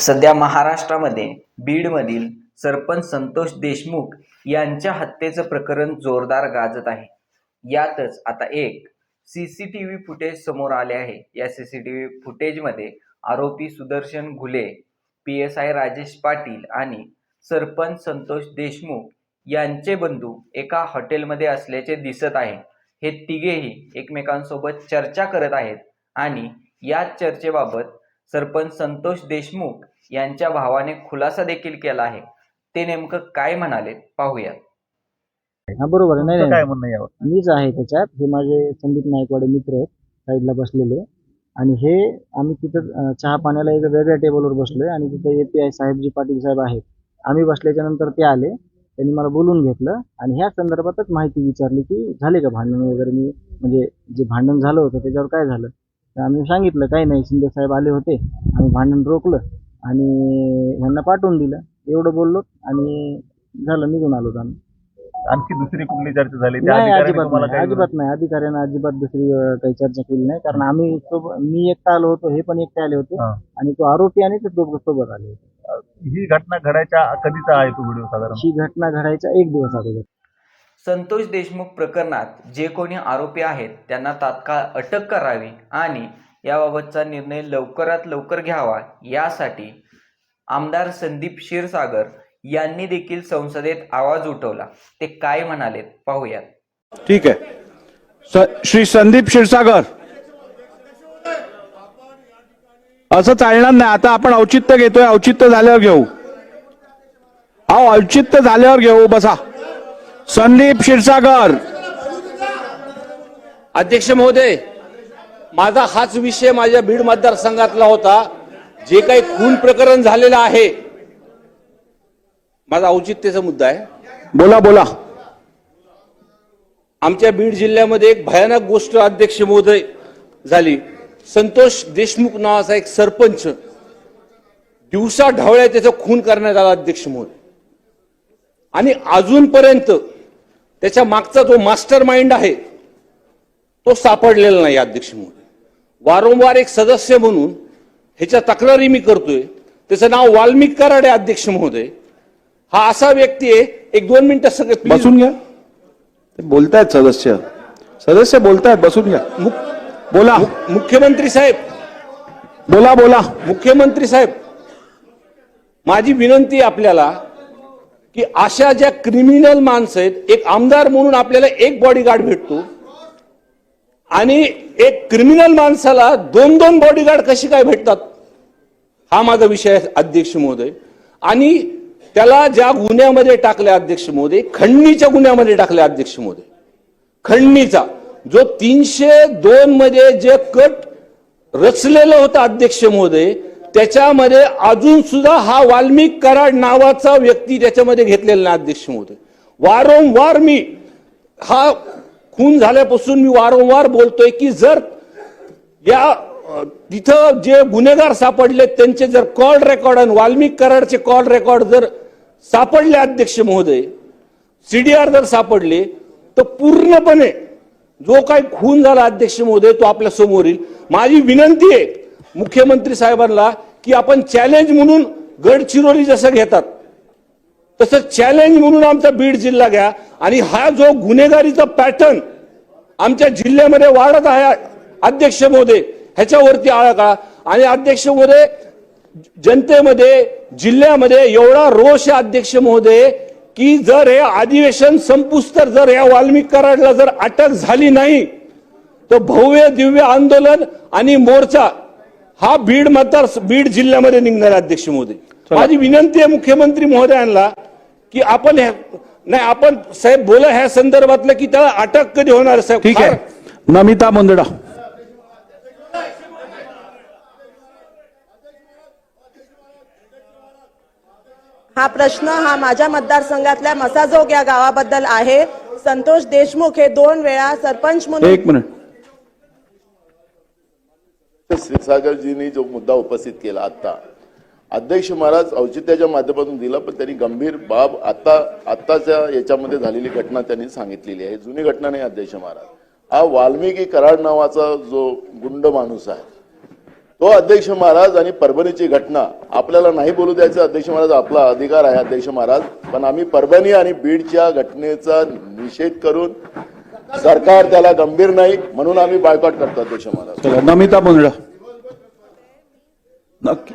सध्या महाराष्ट्रामध्ये बीडमधील सरपंच संतोष देशमुख यांच्या हत्येचं प्रकरण जोरदार गाजत आहे. यातच आता एक C C T V footage समोर आले आहे. या सी सी टी व्ही फुटेजमध्ये आरोपी Sudarshan Ghule P S I Rajesh Patil आणि सरपंच संतोष देशमुख यांचे बंधू एका हॉटेलमध्ये असल्याचे दिसत आहे. हे तिघेही एकमेकांसोबत चर्चा करत आहेत आणि याच चर्चेबाबत सरपंच संतोष देशमुख यांच्या भावाने खुलासा देखील केला आहे. ते नेमकं काय म्हणाले पाहूया. हा बरोबर आहे नाही तुमचं नाही. काय म्हणणं आहे यावर? मीच आहे त्याच्यात. हे माझे संदीप नायकवाडे मित्र आहेत साईडला बसलेले. आणि हे आम्ही तिथं अं, चहा पाण्याला एक वेगळ्या टेबलवर बसलोय आणि तिथं ए पी आय साहेब जी पाटील साहेब आहेत. आम्ही बसल्याच्या नंतर ते आले त्यांनी मला बोलून घेतलं आणि ह्या संदर्भातच माहिती विचारली की झाले का भांडण वगैरे? मी म्हणजे जे भांडण झालं होतं त्याच्यावर काय झालं? तर आम्ही सांगितलं काही नाही शिंदे साहेब आले होते आम्ही भांडण रोखलं आणि ह्यांना पाठवून दिलं. एवढं बोललो आणि झालं निघून आलो आम्ही. आणखी दुसरी कुठली चर्चा झाली? त्या नाही अधिकाऱ्याने अजिबात तुम्हाला नाही काही अजिबात नाही. अधिकाऱ्यांना अजिबात दुसरी अं, काही चर्चा केली नाही. कारण आम्ही सोब- मी एकटा आलो होतो हे पण एकटे आले होते. हा. आणि तो आरोपी आणि ते दोघं सोबत आले होते. ही घटना घडायच्या कधीचा आहे तो व्हिडिओ साधारण? ही घटना घडायच्या एक दिवस अगोदर. संतोष देशमुख प्रकरणात जे कोणी आरोपी आहेत त्यांना तात्काळ अटक करावी आणि याबाबतचा निर्णय लवकरात लवकर घ्यावा यासाठी आमदार संदीप क्षीरसागर यांनी देखील संसदेत आवाज उठवला. ते काय म्हणालेत पाहूयात. ठीक आहे. स- श्री संदीप क्षीरसागर. असं चालणार नाही. आता आपण औचित्य घेतोय. औचित्य झाल्यावर घेऊ. अहो औचित्य झाल्यावर घेऊ. बसा. संदीप क्षीरसागर. अध्यक्ष महोदय माझा हाच विषय माझ्या बीड मतदारसंघातला होता. जे काही खून प्रकरण झालेलं आहे माझा औचित्याचा मुद्दा आहे. बोला बोला. आमच्या बीड जिल्ह्यामध्ये एक भयानक गोष्ट अध्यक्ष महोदय झाली. संतोष देशमुख नावाचा एक सरपंच दिवसा ढवळ्या त्याचा खून करण्यात आला अध्यक्ष महोदय. आणि अजूनपर्यंत त्याच्या मागचा जो मास्टर माइंड आहे तो सापडलेला नाही अध्यक्ष महोदय वारंवार एक सदस्य म्हणून ह्याच्या तक्रारी मी करतोय. त्याचं नाव वाल्मिक कराडे अध्यक्ष महोदय. हा असा व्यक्ती आहे एक दोन मिनिटं सगळे. बसून घ्या. बोलतायत सदस्य. सदस्य बोलतायत बसून घ्या. मुख- बोला. मुख- मुख्यमंत्री साहेब. बोला बोला. मुख्यमंत्री साहेब माझी विनंती आपल्याला की अशा ज्या क्रिमिनल माणसं आहेत एक आमदार म्हणून आपल्याला एक बॉडीगार्ड भेटतो. आणि एक क्रिमिनल माणसाला दोन दोन बॉडीगार्ड कशी काय भेटतात? हा माझा विषय आहे अध्यक्ष महोदय. आणि त्याला ज्या गुन्ह्यामध्ये टाकले अध्यक्ष महोदय खंडणीच्या गुन्ह्यामध्ये टाकले अध्यक्ष महोदय. खंडणीचा जो तीनशे दोन मध्ये जे कट रचलेलं होतं अध्यक्ष महोदय त्याच्यामध्ये अजून सुद्धा हा वाल्मिक कराड नावाचा व्यक्ती त्याच्यामध्ये घेतलेला नाही अध्यक्ष महोदय. वारंवार मी हा खून झाल्यापासून मी वारंवार बोलतोय की जर या तिथं जे गुन्हेगार सापडले त्यांचे जर कॉल रेकॉर्ड आणि वाल्मिक कराडचे कॉल रेकॉर्ड जर सापडले अध्यक्ष महोदय सीडीआर जर सापडले तर पूर्णपणे जो काही खून झाला अध्यक्ष महोदय तो आपल्यासमोर येईल. माझी विनंती आहे मुख्यमंत्री साहेबांना की आपण चॅलेंज म्हणून गडचिरोली जसं घेतात तसं चॅलेंज म्हणून आमचा बीड जिल्हा घ्या. आणि हा जो गुन्हेगारीचा पॅटर्न आमच्या जिल्ह्यामध्ये वाढत आहे अध्यक्ष महोदय ह्याच्यावरती आळा का आणि अध्यक्ष महोदय जनतेमध्ये जिल्ह्यामध्ये एवढा रोष आहे अध्यक्ष महोदय की जर हे अधिवेशन संपुस्तर जर या वाल्मिक कराडला जर अटक झाली नाही तर भव्य दिव्य आंदोलन आणि मोर्चा हा बीड मतदार बीड जिल्ह्यामध्ये निघणार अध्यक्ष महोदय माझी विनंती आहे मुख्यमंत्री महोदयांना की आपण नाही आपण साहेब बोला ह्या संदर्भातलं की त्याला अटक कधी होणार साहेब? ठीक आहे. नमिता मुंदडा. हा प्रश्न हा माझ्या मतदारसंघातल्या मसाजोग या गावाबद्दल आहे. संतोष देशमुख हे दोन वेळा सरपंच म्हणून एक मिनिट. क्षीरसागरजींनी जो मुद्दा उपस्थित केला आता अध्यक्ष महाराज औचित्याच्या माध्यमातून दिला पण त्यांनी गंभीर बाब आता आत्ताच्या याच्यामध्ये झालेली घटना त्यांनी सांगितलेली आहे. जुनी घटना नाही अध्यक्ष महाराज. हा वाल्मिकी कराड नावाचा जो गुंड माणूस आहे तो अध्यक्ष महाराज आणि परभणीची घटना आपल्याला नाही बोलू द्यायचं अध्यक्ष महाराज आपला अधिकार आहे अध्यक्ष महाराज पण आम्ही परभणी आणि बीडच्या घटनेचा निषेध करून सरकार त्याला गंभीर नाही म्हणून आम्ही बायकॉट करतो अध्यक्ष महाराज. नमिता बोंडळ नक्की.